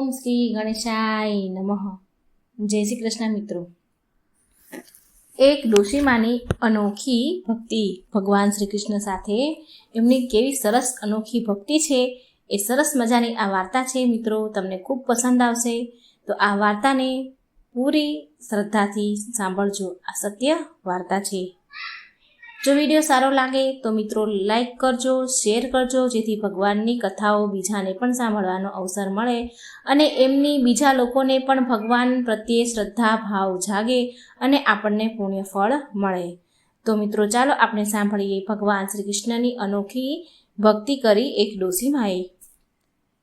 ઓમ શ્રી ગણેશાય નમઃ. જય શ્રી કૃષ્ણ મિત્રો. એક ડોશીમાની અનોખી ભક્તિ ભગવાન શ્રી કૃષ્ણ સાથે એમની કેવી સરસ અનોખી ભક્તિ છે એ સરસ મજાની આ વાર્તા છે મિત્રો. તમને ખૂબ પસંદ આવશે. તો આ વાર્તાને પૂરી શ્રદ્ધાથી સાંભળજો. આ સત્ય વાર્તા છે. જો વીડિયો સારો લાગે તો મિત્રો લાઈક કરજો, શેર કરજો, જેથી ભગવાનની કથાઓ બીજાને પણ સાંભળવાનો અવસર મળે અને એમની બીજા લોકોને પણ ભગવાન પ્રત્યે શ્રદ્ધા, ભાવ જાગે અને આપણને પુણ્ય ફળ મળે. તો મિત્રો ચાલો આપણે સાંભળીએ ભગવાન શ્રી કૃષ્ણની અનોખી ભક્તિ કરી એક ડોસી માએ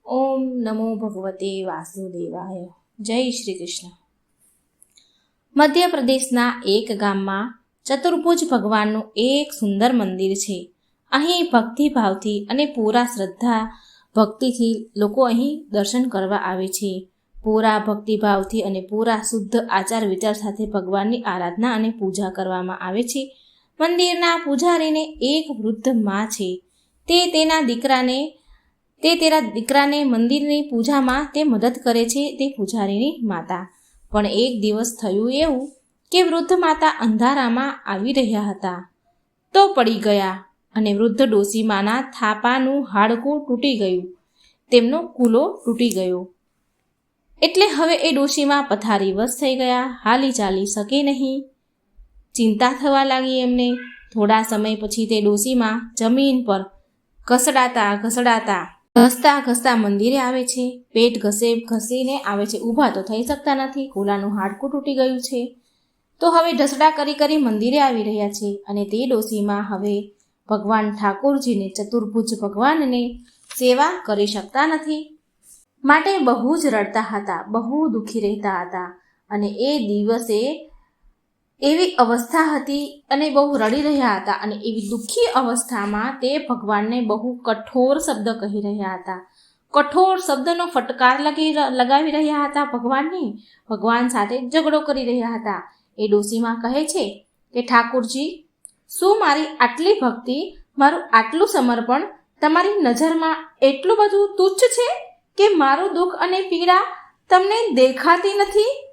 ઓમ નમો ભગવતે વાસુદેવાય. જય શ્રી કૃષ્ણ મધ્યપ્રદેશના એક ગામમાં ચતુર્ભુજ ભગવાનનું એક સુંદર મંદિર છે. અહીં ભક્તિભાવથી અને પૂરા શ્રદ્ધા ભક્તિથી લોકો અહીં દર્શન કરવા આવે છે. પૂરા ભક્તિભાવથી અને પૂરા શુદ્ધ આચાર વિચાર સાથે ભગવાનની આરાધના અને પૂજા કરવામાં આવે છે. મંદિરના પૂજારીને એક વૃદ્ધમાં છે. તે તેના દીકરાને, તે તેના દીકરાને મંદિરની પૂજામાં તે મદદ કરે છે તે પૂજારીની માતા. પણ એક દિવસ થયું એવું કે વૃદ્ધ માતા અંધારામાં આવી રહ્યા હતા. તો પડી ગયા અને વૃદ્ધ ડોસીમાના થાપાનું હાડકું તૂટી ગયું. તેમનો કૂલો તૂટી ગયો. એટલે હવે એ ડોશીમાં પથારીવશ થઈ ગયા, હાલી ચાલી શકે નહીં. ચિંતા થવા લાગી એમને. થોડા સમય પછી તે ડોશીમાં જમીન પર ઘસડાતા ઘસડાતા ઘસતા ઘસતા મંદિરે આવે છે. પેટ ઘસે ઘસીને આવે છે. ઊભા તો થઈ શકતા નથી. કુલાનું હાડકું તૂટી ગયું છે. તો હવે ઢસડા કરી કરી મંદિરે આવી રહ્યા છે અને તે ડોસીમાં હવે ભગવાન ઠાકોરજીને ચતુર્ભુજ ભગવાનને સેવા કરી શકતા નથી. માટે બહુ જ રડતા હતા, બહુ દુઃખી રહેતા હતા અને એ દિવસે એવી અવસ્થા હતી અને બહુ રડી રહ્યા હતા અને એવી દુઃખી અવસ્થામાં તે ભગવાનને બહુ કઠોર શબ્દ કહી રહ્યા હતા. કઠોર શબ્દનો ફટકાર લગી, લગાવી રહ્યા હતા ભગવાનને. ભગવાન સાથે ઝઘડો કરી રહ્યા હતા. એ ડોસીમાં કહે છે કે, ઠાકોરજી, શું મારી આટલી ભક્તિ, મારું આટલું સમર્પણ તમારી નજરમાં એટલું બધું તુચ્છ છે કે મારું દુઃખ અને પીડા તમને દેખાતી નથી?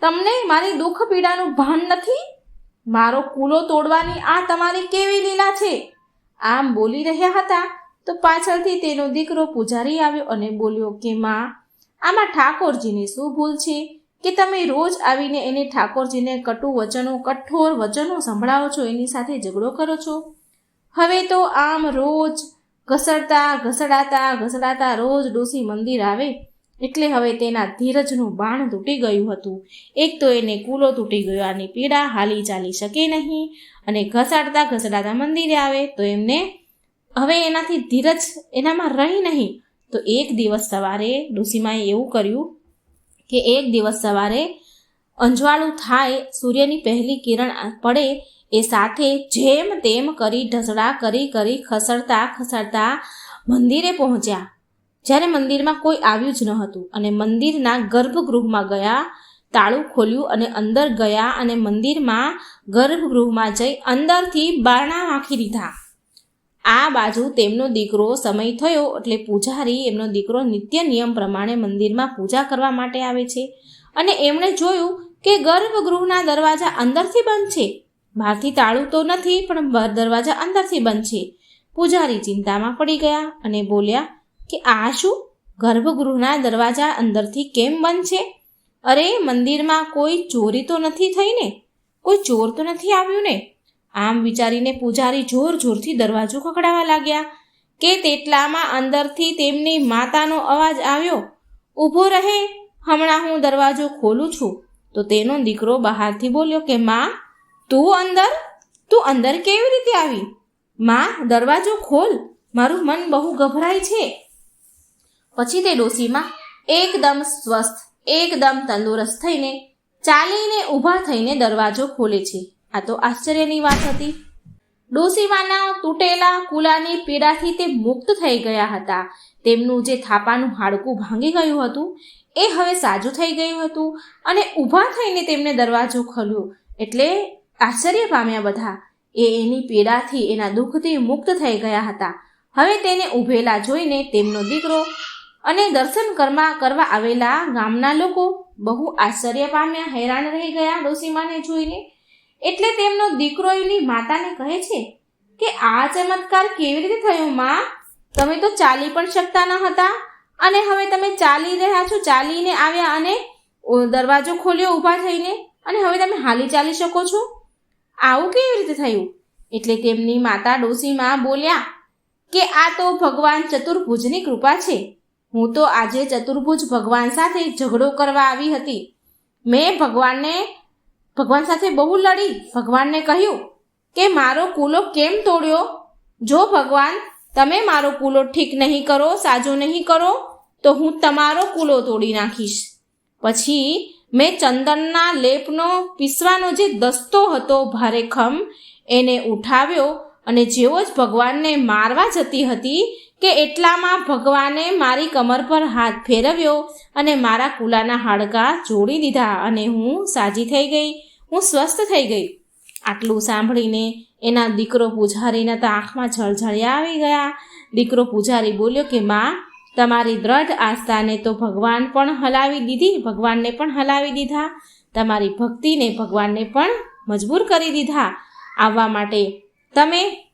તમને મારી દુઃખ પીડાનું ભાન નથી? મારો કૂલો તોડવાની આ તમારી કેવી લીલા છે? આમ બોલી રહ્યા હતા, તો પાછળથી તેનો દીકરો પૂજારી આવ્યો અને બોલ્યો કે, માં, આમાં ઠાકોરજીની શું ભૂલ છે? કે તમે રોજ આવીને એને ઠાકોરજીને કટુ વચનો, કઠોર વચનો સંભળાવો છો, એની સાથે ઝઘડો કરો છો? હવે તો આમ રોજ ઘસડતા, ઘસડાતા ઘસડાતા રોજ ડોસી મંદિર આવે, એટલે હવે તેના ધીરજનું બાણ તૂટી ગયું હતું. એક તો એને કૂલો તૂટી ગયો, આની પીડા હાલી ચાલી શકે નહીં, અને ઘસાડતા, ઘસડાતા મંદિરે આવે, તો એમને હવે એનાથી ધીરજ એનામાં રહી નહીં. તો એક દિવસ સવારે ડોસીમાએ એવું કર્યું કે એક દિવસ સવારે અંજવાળું થાય, સૂર્યની પહેલી કિરણ પડે, એ સાથે જેમ તેમ કરી ઢસડા કરી કરી ખસડતા ખસડતા મંદિરે પહોંચ્યા. જ્યારે મંદિરમાં કોઈ આવ્યું જ ન હતું અને મંદિરના ગર્ભગૃહમાં ગયા, તાળું ખોલ્યું અને અંદર ગયા અને મંદિરમાં ગર્ભગૃહમાં જઈ અંદરથી બારણા વાંખી દીધા. આ બાજુ તેમનો દીકરો સમય થયો એટલે પૂજારી એમનો દીકરો નિત્ય નિયમ પ્રમાણે મંદિરમાં પૂજા કરવા માટે આવે છે. અને એમણે જોયું કે ગર્ભગૃહના દરવાજા અંદરથી બંધ છે. બહારથી તાળું તો નથી, પણ દરવાજા અંદરથી બંધ છે. પૂજારી ચિંતામાં પડી ગયા અને બોલ્યા કે આ શું? ગર્ભગૃહના દરવાજા અંદરથી કેમ બંધ છે? અરે, મંદિરમાં કોઈ ચોરી તો નથી થઈ ને? કોઈ ચોર તો નથી આવ્યું ને? આમ વિચારીને પૂજારી જોર જોરથી દરવાજો ખખડાવા લાગ્યા. કે તેટલામાં અંદરથી તેમની માતાનો અવાજ આવ્યો, ઊભો રહે, હમણાં હું દરવાજો ખોલું છું. તો તેનો દીકરો બહારથી બોલ્યો કે, માં, તું અંદર? તું અંદર કેવી રીતે આવી? માં, દરવાજો ખોલ, મારું મન બહુ ગભરાય છે. પછી તે ડોસીમાં એકદમ સ્વસ્થ, એકદમ તંદુરસ્ત થઈને ચાલીને ઊભા થઈને દરવાજો ખોલે છે. આ તો આશ્ચર્યની વાત હતી. ડોસીમાના તૂટેલા કુલાની પીડાથી તે મુક્ત થઈ ગયા હતા. તેમનું જે થાપાનું હાડકું ભાંગી ગયું હતું, એ હવે સાજું થઈ ગયું હતું અને ઊભા થઈને તેમને દરવાજો ખોલ્યો. એટલે આશ્ચર્ય પામ્યા બધા. એ એની પીડાથી એના દુઃખથી મુક્ત થઈ ગયા હતા. હવે તેને ઊભેલા જોઈને તેમનો દીકરો અને દર્શન કરવા કરવા આવેલા ગામના લોકો બહુ આશ્ચર્ય પામ્યા, હેરાન રહી ગયા ડોસીમાને જોઈને. એટલે તેમનો દીકરો એની માતાને કહે છે કે આ ચમત્કાર કેવી રીતે થયો, માં? તમે તો ચાલી પણ શકતા ન હતા. અને હવે તમે ચાલી રહ્યા છો, ચાલીને આવ્યા અને દરવાજો ખોલ્યો ઊભા થઈને. અને હવે તમે હાલી ચાલી શકો છો? આવું કેવી રીતે થયું? એટલે તેમની માતા ડોસીમાં બોલ્યા કે આ તો ભગવાન ચતુર્ભુજની કૃપા છે. હું તો આજે ચતુર્ભુજ ભગવાન સાથે ઝઘડો કરવા આવી હતી. મેં ભગવાનને ભગવાન સાથે બહુ લડી. ભગવાનને કહ્યું કે, મારો કૂલો કેમ તોડ્યો? જો ભગવાન, તમે મારો કૂલો ઠીક નહીં કરો, સાજો નહીં કરો, તો હું તમારો કૂલો તોડી નાખીશ. પછી મેં ચંદનના લેપનો પીસવાનો જે દસ્તો હતો ભારે ખમ, એને ઉઠાવ્યો અને જેવો જ ભગવાનને મારવા જતી હતી કે એટલામાં ભગવાને મારી કમર પર હાથ ફેરવ્યો અને મારા કુલાના હાડકાં જોડી દીધા અને હું સાજી થઈ ગઈ. હું સ્વસ્થ થઈ ગઈ. આટલું સાંભળીને એના દીકરો પૂજારીના તો આંખમાં ઝળઝળિયા આવી ગયા. દીકરો પૂજારી બોલ્યો કે, માં, તમારી દ્રઢ આસ્થાને તો ભગવાન પણ હલાવી દીધી, ભગવાનને પણ હલાવી દીધા. તમારી ભક્તિને ભગવાનને પણ મજબૂર કરી દીધા. આવવા માટે તમે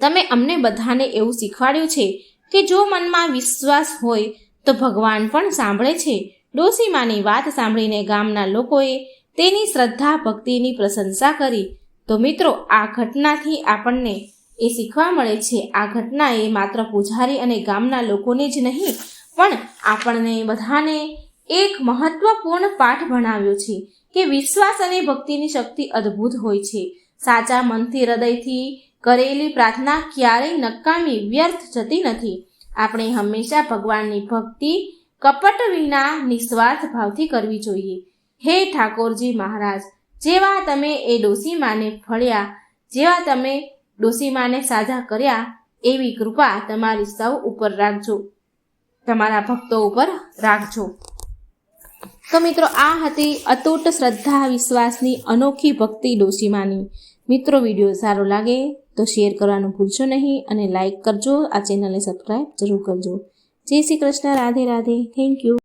તમે અમને બધાને એવું શીખવાડ્યું છે કે જો મનમાં વિશ્વાસ હોય તો ભગવાન પણ સાંભળે છે. ડોસીમાની વાત સાંભળીને ગામના લોકોએ તેની શ્રદ્ધા, ભક્તિની પ્રશંસા કરી. તો મિત્રો, આ ઘટનાથી આપણને એ શીખવા મળે છે. આ ઘટના એ માત્ર પૂજારી અને ગામના લોકોને જ નહીં, પણ આપણને બધાને એક મહત્વપૂર્ણ પાઠ ભણાવ્યો છે કે વિશ્વાસ અને ભક્તિની શક્તિ અદ્ભુત હોય છે. સાચા મનથી, હૃદયથી કરેલી પ્રાર્થના ક્યારેય નકામી, વ્યર્થ જતી નથી. આપણે હંમેશા ભગવાનની ભક્તિ, કપટ વિના નિસ્વાર્થ ભાવથી કરવી જોઈએ. હે ઠાકોરજી મહારાજ, જેવા તમે એ ડોસીમાને ફળ્યા, જેવા તમે ડોસીમાને સાજા કર્યા, એવી કૃપા તમારી સૌ ઉપર રાખજો. તમારા ભક્તો ઉપર રાખજો. તો મિત્રો, આ હતી અતૂટ શ્રદ્ધા વિશ્વાસની અનોખી ભક્તિ ડોસીમાની. મિત્રો, વીડિયો સારો લાગે તો શેર કરવાનું ભૂલશો નહીં અને લાઇક કરજો. આ ચેનલને સબસ્ક્રાઈબ જરૂર કરજો. જય શ્રી કૃષ્ણ. રાધે રાધે. Thank you